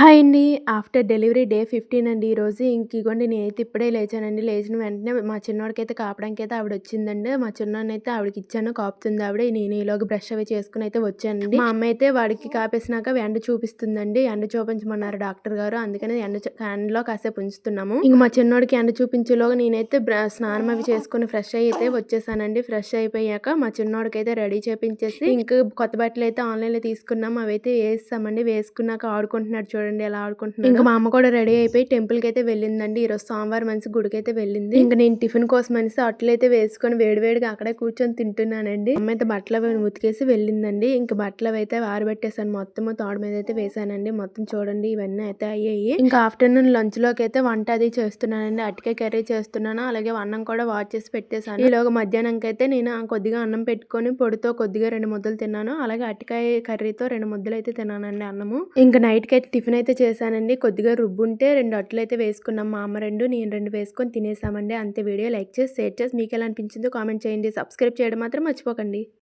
Hi అండి. After delivery day fifteen అండి ఈరోజు ఇంక ఇగోండి నేనైతే ఇప్పుడే లేచానండి. లేచిన వెంటనే మా చిన్నోడికైతే కాపడానికి అయితే ఆవిడ వచ్చిందండి మా చిన్నోడిని అయితే ఆవిడకి ఇచ్చాను కాపుతుంది ఆవిడ. నేను ఈలోగా బ్రష్ అవి చేసుకుని అయితే వచ్చానండి. మా అమ్మ అయితే వాడికి కాపేసినాక ఎండ చూపిస్తుందండి. ఎండ చూపించమన్నారు డాక్టర్ గారు. అందుకని ఎండ చూ- ఎండలో కాసేపు ఉంచుతున్నాము. ఇంక మా చిన్నోడికి ఎండ చూపించేలోగా నేనైతే బ్ర- స్నానం అవి చేసుకుని ఫ్రెష్ అయ్యి అయితే వచ్చేసానండి. ఫ్రెష్ అయిపోయాక మా చిన్నోడికి అయితే రెడీ చేపించేసి ఇంక కొత్త బట్టలు అయితే ఆన్లైన్లో తీసుకున్నాం అవి అయితే వేస్తామండి. వేసుకున్నాక ఆడుకుంటున్నాడు చూడండి. ఎలా ఆడుకుంటున్నాను ఇంకా మా అమ్మ కూడా రెడీ అయిపోయి టెంపుల్కి అయితే వెళ్ళిందండి. ఈరోజు సోమవారం మనిషి గుడికి అయితే వెళ్ళింది. ఇంకా నేను టిఫిన్ కోసం మనిషి అట్లు అయితే వేసుకొని వేడివేడిగా అక్కడే కూర్చొని తింటున్నానండి. అమ్మ అయితే బట్టలు అవి ఉతికేసి వెళ్ళిందండి. ఇంకా బట్టలు అయితే ఆరబెట్టేసాను మొత్తం తోడ మీద అయితే వేసానండి మొత్తం చూడండి ఇవన్నీ అయితే అయ్యాయి. ఇంకా ఆఫ్టర్నూన్ లంచ్లోకి అయితే వంట అది చేస్తున్నానండి. అటికే కర్రీ చేస్తున్నాను. అలాగే అన్నం కూడా వాచ్ చేసి పెట్టేశాను. ఈలోగా మధ్యాహ్నంకి అయితే నేను కొద్దిగా అన్నం పెట్టుకొని పొడితో కొద్దిగా రెండు ముద్దలు తిన్నాను. అలాగే అటికాయ కర్రీతో రెండు ముద్దలు అయితే తిన్నానండి అన్నము. ఇంకా నైట్ అయితే టిఫిన్ టిఫిన్ అయితే చేశానండి. కొద్దిగా రుబ్బుంటే రెండు అట్లు అయితే వేసుకున్నాం. మా అమ్మ రెండు నేను రెండు వేసుకొని తినేసామండి. అంతే వీడియో లైక్ చేసి షేర్ చేసి మీకు ఎలా అనిపించిందో కామెంట్ చేయండి. సబ్స్క్రైబ్ చేయడం మాత్రం మర్చిపోకండి.